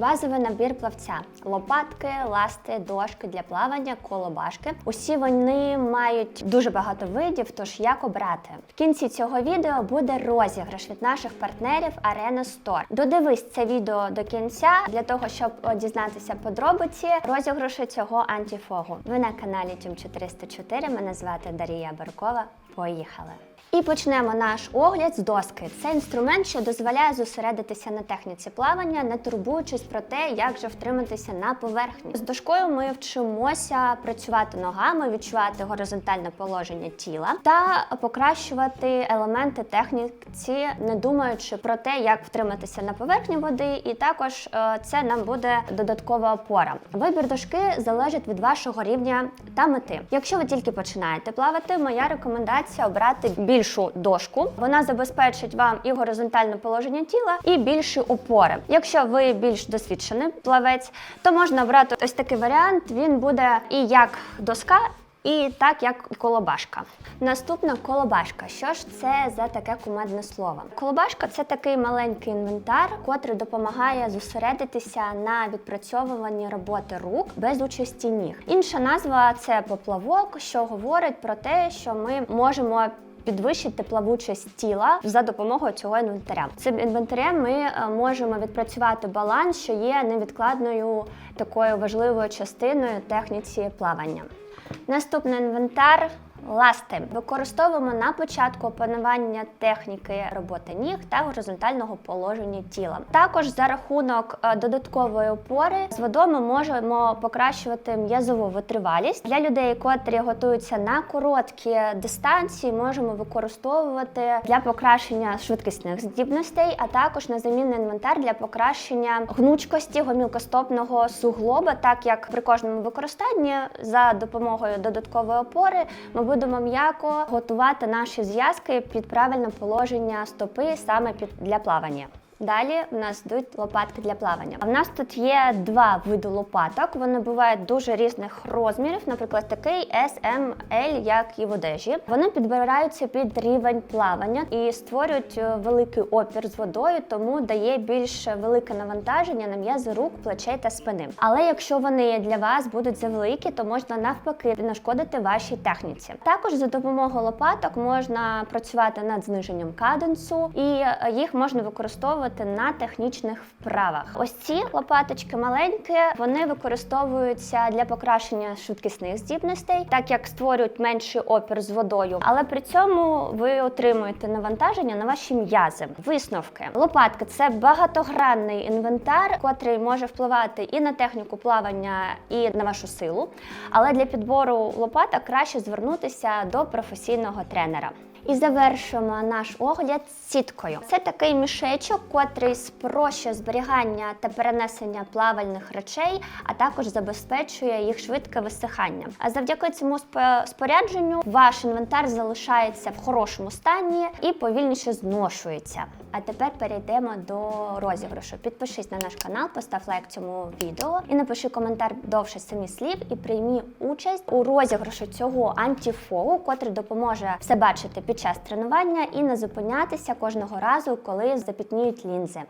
Базовий набір плавця: лопатки, ласти, дошки для плавання, колобашки. Усі вони мають дуже багато видів, тож як обрати. В кінці цього відео буде розіграш від наших партнерів Arena Store. Додивись це відео до кінця для того, щоб дізнатися подробиці розіграшу цього антифогу. Ви на каналі Тім 404. Мене звати Дарія Баркова. Поїхали! І почнемо наш огляд з доски. Це інструмент, що дозволяє зосередитися на техніці плавання, не турбуючись про те, як же втриматися на поверхні. З дошкою ми вчимося працювати ногами, відчувати горизонтальне положення тіла та покращувати елементи техніці, не думаючи про те, як втриматися на поверхні води, і також е, це нам буде додаткова опора. Вибір дошки залежить від вашого рівня та мети. Якщо ви тільки починаєте плавати, моя рекомендація обрати більшу дошку. Вона забезпечить вам і горизонтальне положення тіла, і більші опори. Якщо ви більш досвідчений плавець, то можна обрати ось такий варіант. Він буде і як доска. І так як колобашка. Наступна колобашка. Що ж це за таке кумедне слово? Колобашка це такий маленький інвентар, котрий допомагає зосередитися на відпрацьовуванні роботи рук без участі ніг. Інша назва це поплавок, що говорить про те, що ми можемо. Підвищити плавучість тіла за допомогою цього інвентаря. Цим інвентарем ми е, можемо відпрацювати баланс, що є невідкладною такою важливою частиною техніці плавання. Наступний інвентар. Ласти використовуємо на початку опанування техніки роботи ніг та горизонтального положення тіла. Також за рахунок е, додаткової опори з водою ми можемо покращувати м'язову витривалість для людей, котрі готуються на короткі дистанції. Можемо використовувати для покращення швидкісних здібностей, а також на замінний інвентар для покращення гнучкості гомілкостопного суглоба, так як при кожному використанні за допомогою додаткової опори ми будемо м'яко готувати наші зв'язки під правильне положення стопи саме під для плавання. Далі в нас йдуть лопатки для плавання. А в нас тут є два види лопаток. Вони бувають дуже різних розмірів, наприклад, такий S, як і в одежі. Вони підбираються під рівень плавання і створюють е, великий опір з водою, тому дає більш велике навантаження на м'язи рук, плечей та спини. Але якщо вони для вас будуть завеликі, то можна навпаки нашкодити вашій техніці. Також за допомогою лопаток можна працювати над зниженням каденсу, і е, їх можна використовувати на технічних вправах. Ось ці лопаточки маленькі, вони використовуються для покращення швидкісних здібностей, так як створюють менший опір з водою, але при цьому ви отримуєте навантаження на ваші м'язи. Висновки лопатки це багатогранний інвентар, котрий може впливати і на техніку плавання, і на вашу силу. Але для підбору лопаток краще звернутися до професійного тренера. І завершуємо наш огляд сіткою. Це такий мішечок, котрий спрощує зберігання та перенесення плавальних речей, а також забезпечує їх швидке висихання. А завдяки цьому спо- спорядженню ваш інвентар залишається в хорошому стані і повільніше зношується. А тепер перейдемо до розіграшу. Підпишись на наш канал, постав лайк цьому відео і напиши коментар довше самі слів і приймі участь у розіграшу цього антифогу, котрий допоможе все бачити під час тренування і не зупинятися кожного разу, коли запітніють лінзи.